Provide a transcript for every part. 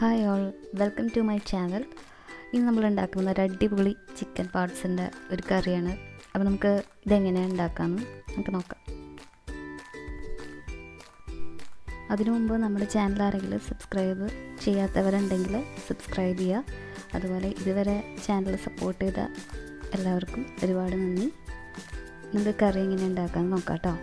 Hi all welcome to my channel ഇന്ന് നമ്മൾ ഉണ്ടാക്കുന്ന ഒരു അടിപൊളി ചിക്കൻ പാർട്സിന്റെ ഒരു കറിയാണ്. അപ്പോൾ നമുക്ക് ഇതെങ്ങനെയാണ് ഉണ്ടാക്കാമെന്ന് നമുക്ക് നോക്കാം. അതിനു മുമ്പ് നമ്മുടെ ചാനൽ ആരെങ്കിലും സബ്സ്ക്രൈബ് ചെയ്യാത്തവരുണ്ടെങ്കിൽ സബ്സ്ക്രൈബ് ചെയ്യുക. അതുപോലെ ഇതുവരെ ചാനൽ സപ്പോർട്ട് ചെയ്ത എല്ലാവർക്കും ഒരുപാട് നന്ദി. നമുക്ക് കറി എങ്ങനെ ഉണ്ടാക്കാമെന്ന് നോക്കാം കേട്ടോ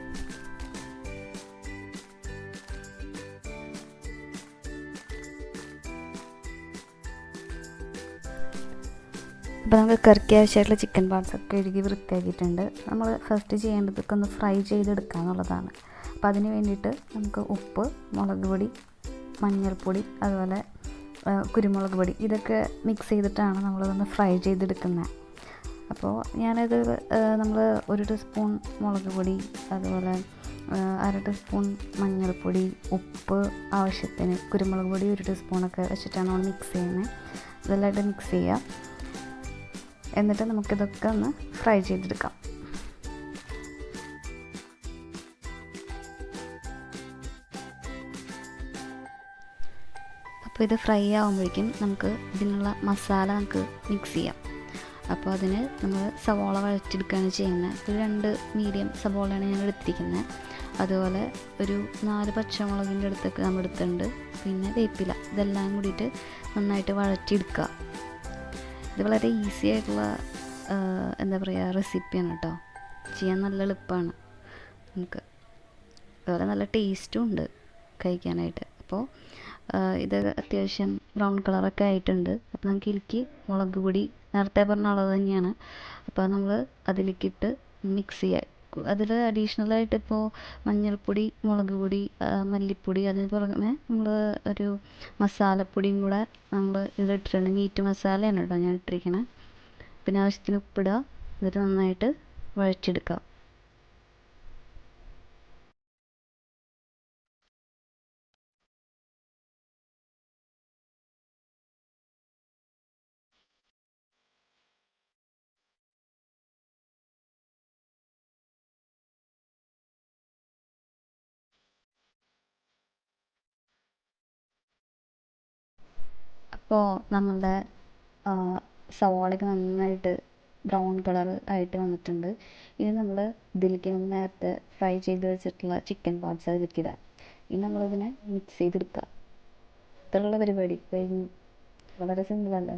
അപ്പോൾ നമുക്ക് കറിക്ക് ആവശ്യമായിട്ടുള്ള ചിക്കൻ പാർട്സ് ഒക്കെ കഴുകി വൃത്തിയാക്കിയിട്ടുണ്ട്. നമ്മൾ ഫസ്റ്റ് ചെയ്യേണ്ടതൊക്കെ ഒന്ന് ഫ്രൈ ചെയ്തെടുക്കുക എന്നുള്ളതാണ്. അപ്പോൾ അതിന് വേണ്ടിയിട്ട് നമുക്ക് ഉപ്പ് മുളക് പൊടി മഞ്ഞൾപ്പൊടി അതുപോലെ കുരുമുളക് പൊടി ഇതൊക്കെ മിക്സ് ചെയ്തിട്ടാണ് നമ്മളിതൊന്ന് ഫ്രൈ ചെയ്തെടുക്കുന്നത്. അപ്പോൾ ഞാനത് നമ്മൾ ഒരു ടീസ്പൂൺ മുളക് പൊടി അതുപോലെ അര ടീസ്പൂൺ മഞ്ഞൾപ്പൊടി ഉപ്പ് ആവശ്യത്തിന് കുരുമുളക് പൊടി ഒരു ടീസ്പൂണൊക്കെ വെച്ചിട്ടാണ് നമ്മൾ മിക്സ് ചെയ്യുന്നത്. ഇതെല്ലാമായിട്ട് മിക്സ് ചെയ്യുക. എന്നിട്ട് നമുക്കിതൊക്കെ ഒന്ന് ഫ്രൈ ചെയ്തെടുക്കാം. അപ്പോൾ ഇത് ഫ്രൈ ആകുമ്പോഴേക്കും നമുക്ക് ഇതിനുള്ള മസാല നമുക്ക് മിക്സ് ചെയ്യാം. അപ്പോൾ അതിന് നമ്മൾ സവോള വഴറ്റെടുക്കുകയാണ് ചെയ്യുന്നത്. ഒരു രണ്ട് മീഡിയം സവോളയാണ് ഞാൻ എടുത്തിരിക്കുന്നത്. അതുപോലെ ഒരു നാല് പച്ചമുളകിന്റെ അടുത്തൊക്കെ നമ്മൾ എടുത്തിട്ടുണ്ട്. പിന്നെ വേപ്പില. ഇതെല്ലാം കൂടിയിട്ട് നന്നായിട്ട് വഴറ്റിയെടുക്കുക. ഇത് വളരെ ഈസി ആയിട്ടുള്ള എന്താ പറയുക റെസിപ്പിയാണ് കേട്ടോ ചെയ്യാൻ നല്ല എളുപ്പമാണ് നമുക്ക് അതുപോലെ നല്ല ടേസ്റ്റും ഉണ്ട് കഴിക്കാനായിട്ട്. അപ്പോൾ ഇത് അത്യാവശ്യം ബ്രൗൺ കളറൊക്കെ ആയിട്ടുണ്ട്. അപ്പോൾ നമുക്ക് ഇലക്കി മുളക് പൊടി നേരത്തെ പറഞ്ഞ അളവ് തന്നെയാണ്. അപ്പോൾ നമ്മൾ അതിലേക്കിട്ട് മിക്സ് ചെയ്യുക അതിൽ അഡീഷണലായിട്ട് ഇപ്പോൾ മഞ്ഞൾപ്പൊടി മുളക് പൊടി മല്ലിപ്പൊടി അതിന് പുറമെ നമ്മൾ ഒരു മസാലപ്പൊടിയും കൂടെ നമ്മൾ ഇതിലിട്ടിട്ടുണ്ട് മീറ്റ് മസാലയാണ് കേട്ടോ ഞാൻ ഇട്ടിരിക്കുന്നത് പിന്നെ ആവശ്യത്തിന് ഉപ്പിടുക. എന്നിട്ട് നന്നായിട്ട് വഴച്ചെടുക്കുക അപ്പോൾ നമ്മളുടെ സവാളയൊക്കെ നന്നായിട്ട് ബ്രൗൺ കളർ ആയിട്ട് വന്നിട്ടുണ്ട്. ഇനി നമ്മൾ ഇതിലേക്ക് നേരത്തെ ഫ്രൈ ചെയ്ത് വെച്ചിട്ടുള്ള ചിക്കൻ പാർട്സ് അതിലേക്ക് ഇടാം. ഇനി നമ്മളിതിനെ മിക്സ് ചെയ്തെടുക്കുക. ഇത്രയുള്ള പരിപാടി. കഴിഞ്ഞു. വളരെ സിമ്പിളല്ലേ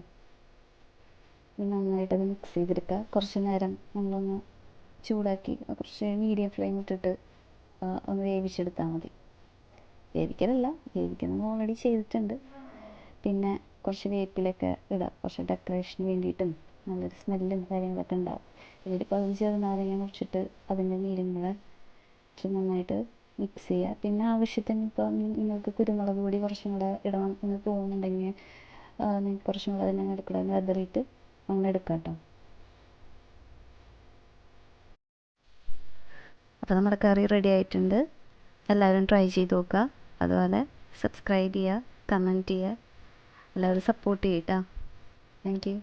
ഇനി നന്നായിട്ട് അത് മിക്സ് ചെയ്തെടുക്കുക. കുറച്ച് നേരം നമ്മളൊന്ന് ചൂടാക്കി കുറച്ച് മീഡിയം ഫ്ലെയിം ഇട്ടിട്ട് ഒന്ന് വേവിച്ചെടുത്താൽ മതി. വേവിക്കലല്ല. വേവിക്കുന്നത് ഓൾറെഡി ചെയ്തിട്ടുണ്ട്. പിന്നെ കുറച്ച് വേപ്പിലൊക്കെ ഇടാം. കുറച്ച് ഡെക്കറേഷന് വേണ്ടിയിട്ടും നല്ലൊരു സ്മെല്ലും കാര്യങ്ങളൊക്കെ ഉണ്ടാവും. എന്നിട്ട് പതിനഞ്ച് ചെറുനാരങ്ങ മുറിച്ചിട്ട് അതിന്റെ നീരും നന്നായിട്ട് മിക്സ് ചെയ്യുക പിന്നെ ആവശ്യത്തിന് ഇപ്പോൾ നിങ്ങൾക്ക് കുരുമുളക് പൊടി കുറച്ചും കൂടെ ഇടണം എന്ന് തോന്നുന്നുണ്ടെങ്കിൽ നിങ്ങൾക്ക് കുറച്ചും കൂടെ അതിനെ എടുക്കണം വെതറിയിട്ട് അങ്ങനെ എടുക്കാം കേട്ടോ. അപ്പോൾ നമ്മുടെ കറി റെഡി ആയിട്ടുണ്ട്. എല്ലാവരും ട്രൈ ചെയ്ത് നോക്കുക. അതുപോലെ സബ്സ്ക്രൈബ് ചെയ്യുക കമന്റ് ചെയ്യുക. എല്ലാവരും സപ്പോർട്ട് ചെയ്യട്ടോ താങ്ക് യു